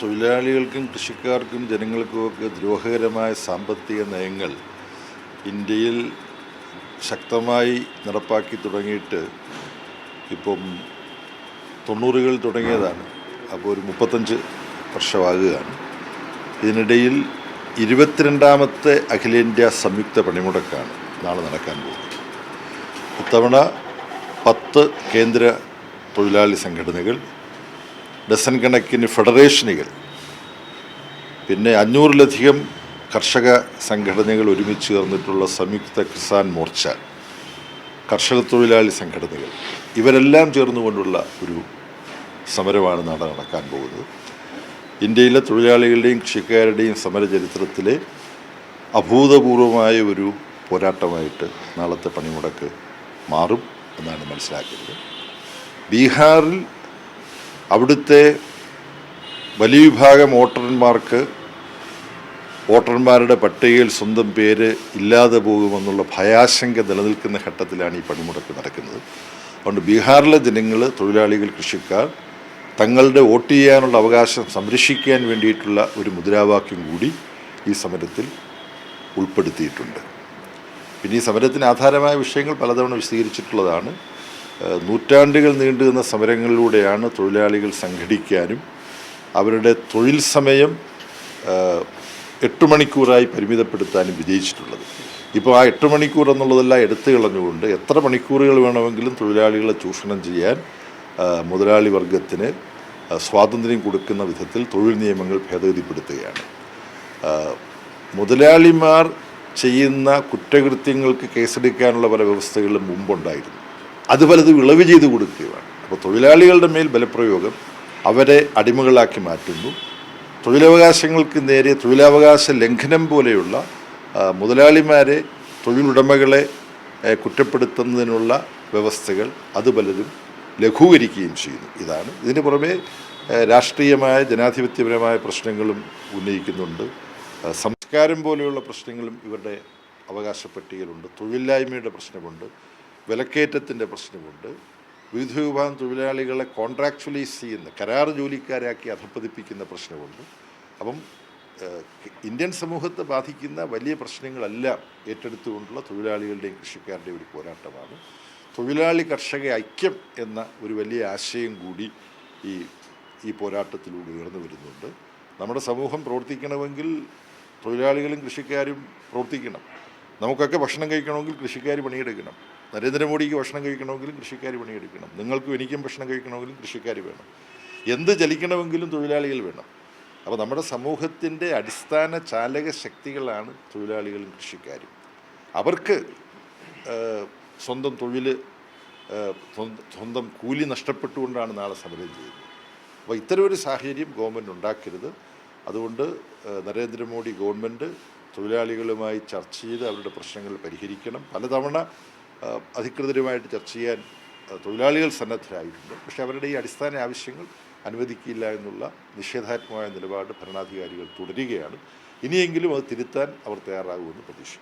തൊഴിലാളികൾക്കും കൃഷിക്കാർക്കും ജനങ്ങൾക്കുമൊക്കെ ദ്രോഹകരമായ സാമ്പത്തിക നയങ്ങൾ ഇന്ത്യയിൽ ശക്തമായി നടപ്പാക്കി തുടങ്ങിയിട്ട് ഇപ്പം തൊണ്ണൂറുകൾ തുടങ്ങിയതാണ്. അപ്പോൾ ഒരു മുപ്പത്തഞ്ച് വർഷമാകുകയാണ്. ഇതിനിടയിൽ ഇരുപത്തിരണ്ടാമത്തെ അഖിലേന്ത്യാ സംയുക്ത പണിമുടക്കാണ് നാളെ നടക്കാൻ പോകുന്നത്. ഇത്തവണ പത്ത് കേന്ദ്ര തൊഴിലാളി സംഘടനകൾ ഡസൻ കണക്കിന് ഫെഡറേഷനുകൾ. പിന്നെ അഞ്ഞൂറിലധികം കർഷക സംഘടനകൾ ഒരുമിച്ച് ചേർന്നിട്ടുള്ള സംയുക്ത കിസാൻ മോർച്ച കർഷക തൊഴിലാളി സംഘടനകൾ. ഇവരെല്ലാം ചേർന്നുകൊണ്ടുള്ള ഒരു സമരമാണ് നാളെ നടക്കാൻ പോകുന്നത്. ഇന്ത്യയിലെ തൊഴിലാളികളുടെയും കൃഷിക്കാരുടെയും സമര ചരിത്രത്തിലെ അഭൂതപൂർവമായ ഒരു പോരാട്ടമായിട്ട് നാളത്തെ പണിമുടക്ക് മാറും എന്നാണ് മനസ്സിലാക്കുന്നത്. ബീഹാറിൽ അവിടുത്തെ വലിയ വിഭാഗം വോട്ടർമാർക്ക് വോട്ടർമാരുടെ പട്ടികയിൽ സ്വന്തം പേര് ഇല്ലാതെ പോകുമെന്നുള്ള ഭയാശങ്ക നിലനിൽക്കുന്ന ഘട്ടത്തിലാണ് ഈ പണിമുടക്ക് നടക്കുന്നത്. അതുകൊണ്ട് ബീഹാറിലെ ജനങ്ങൾ തൊഴിലാളികൾ കൃഷിക്കാർ തങ്ങളുടെ വോട്ട് ചെയ്യാനുള്ള അവകാശം സംരക്ഷിക്കാൻ വേണ്ടിയിട്ടുള്ള ഒരു മുദ്രാവാക്യം കൂടി ഈ സമരത്തിൽ ഉൾപ്പെടുത്തിയിട്ടുണ്ട്. പിന്നെ ഈ സമരത്തിന് ആധാരമായ വിഷയങ്ങൾ പലതവണ വിശദീകരിച്ചിട്ടുള്ളതാണ്. നൂറ്റാണ്ടുകൾ നീണ്ടു നിന്ന സമരങ്ങളിലൂടെയാണ് തൊഴിലാളികൾ സംഘടിക്കാനും അവരുടെ തൊഴിൽ സമയം എട്ട് മണിക്കൂറായി പരിമിതപ്പെടുത്താനും വിജയിച്ചിട്ടുള്ളത്. ഇപ്പോൾ ആ എട്ട് മണിക്കൂർ എന്നുള്ളതെല്ലാം എടുത്തു കളഞ്ഞുകൊണ്ട് എത്ര മണിക്കൂറുകൾ വേണമെങ്കിലും തൊഴിലാളികളെ ചൂഷണം ചെയ്യാൻ മുതലാളി വർഗത്തിന് സ്വാതന്ത്ര്യം കൊടുക്കുന്ന വിധത്തിൽ തൊഴിൽ നിയമങ്ങൾ ഭേദഗതിപ്പെടുത്തുകയാണ്. മുതലാളിമാർ ചെയ്യുന്ന കുറ്റകൃത്യങ്ങൾക്ക് കേസെടുക്കാനുള്ള പല വ്യവസ്ഥകളും മുമ്പുണ്ടായിരുന്നു. അത് പലതും ഇളവ് ചെയ്ത് കൊടുക്കുകയാണ്. അപ്പോൾ തൊഴിലാളികളുടെ മേൽ ബലപ്രയോഗം അവരെ അടിമകളാക്കി മാറ്റുന്നു. തൊഴിലവകാശങ്ങൾക്ക് നേരെ തൊഴിലവകാശ ലംഘനം പോലെയുള്ള മുതലാളിമാരെ തൊഴിലുടമകളെ കുറ്റപ്പെടുത്തുന്നതിനുള്ള വ്യവസ്ഥകൾ അത് പലരും ലഘൂകരിക്കുകയും ചെയ്യുന്നു. ഇതാണ് ഇതിന് പുറമെ രാഷ്ട്രീയമായ ജനാധിപത്യപരമായ പ്രശ്നങ്ങളും ഉന്നയിക്കുന്നുണ്ട്. സംസ്കാരം പോലെയുള്ള പ്രശ്നങ്ങളും ഇവരുടെ അവകാശ പട്ടികയിലുണ്ട്. തൊഴിലില്ലായ്മയുടെ പ്രശ്നമുണ്ട്. വിലക്കയറ്റത്തിന്റെ പ്രശ്നമുണ്ട്. വിവിധ വിഭാഗം തൊഴിലാളികളെ കോൺട്രാക്ച്വലൈസ് ചെയ്യുന്ന കരാർ ജോലിക്കാരാക്കി അധപ്പതിപ്പിക്കുന്ന പ്രശ്നമുണ്ട്. അപ്പം ഇന്ത്യൻ സമൂഹത്തെ ബാധിക്കുന്ന വലിയ പ്രശ്നങ്ങളെല്ലാം ഏറ്റെടുത്തുകൊണ്ടുള്ള തൊഴിലാളികളുടെയും കൃഷിക്കാരുടെയും ഒരു പോരാട്ടമാണ്. തൊഴിലാളി കർഷക ഐക്യം എന്ന ഒരു വലിയ ആശയം കൂടി ഈ ഈ പോരാട്ടത്തിലൂടെ ഉയർന്നു വരുന്നുണ്ട്. നമ്മുടെ സമൂഹം പ്രവർത്തിക്കണമെങ്കിൽ തൊഴിലാളികളും കൃഷിക്കാരും പ്രവർത്തിക്കണം. നമുക്കൊക്കെ ഭക്ഷണം കഴിക്കണമെങ്കിൽ കൃഷിക്കാർ പണിയെടുക്കണം. നരേന്ദ്രമോദിക്ക് ഭക്ഷണം കഴിക്കണമെങ്കിലും കൃഷിക്കാർ പണിയെടുക്കണം. നിങ്ങൾക്കും എനിക്കും ഭക്ഷണം കഴിക്കണമെങ്കിലും കൃഷിക്കാർ വേണം. എന്ത് ചലിക്കണമെങ്കിലും തൊഴിലാളികൾ വേണം. അപ്പോൾ നമ്മുടെ സമൂഹത്തിന്റെ അടിസ്ഥാന ചാലക ശക്തികളാണ് തൊഴിലാളികളും കൃഷിക്കാരും. അവർക്ക് സ്വന്തം തൊഴിൽ സ്വന്തം- കൂലി നഷ്ടപ്പെട്ടുകൊണ്ടാണ് നാളെ സമരം ചെയ്യുന്നത്. അപ്പോൾ ഇത്തരം ഒരു സാഹചര്യം ഗവൺമെന്റ് ഉണ്ടാക്കരുത്. അതുകൊണ്ട് നരേന്ദ്രമോദി ഗവൺമെന്റ് തൊഴിലാളികളുമായി ചർച്ച ചെയ്ത് അവരുടെ പ്രശ്നങ്ങൾ പരിഹരിക്കണം. പലതവണ അധികൃതരുമായിട്ട് ചർച്ച ചെയ്യാൻ തൊഴിലാളികൾ സന്നദ്ധരായിട്ടുണ്ട്. പക്ഷേ അവരുടെ ഈ അടിസ്ഥാന ആവശ്യങ്ങൾ അനുവദിക്കില്ല എന്നുള്ള നിഷേധാത്മകമായ നിലപാട് ഭരണാധികാരികൾ തുടരുകയാണ്. ഇനിയെങ്കിലും അത് തിരുത്താൻ അവർ തയ്യാറാകുമെന്ന് പ്രതീക്ഷിക്കുന്നു.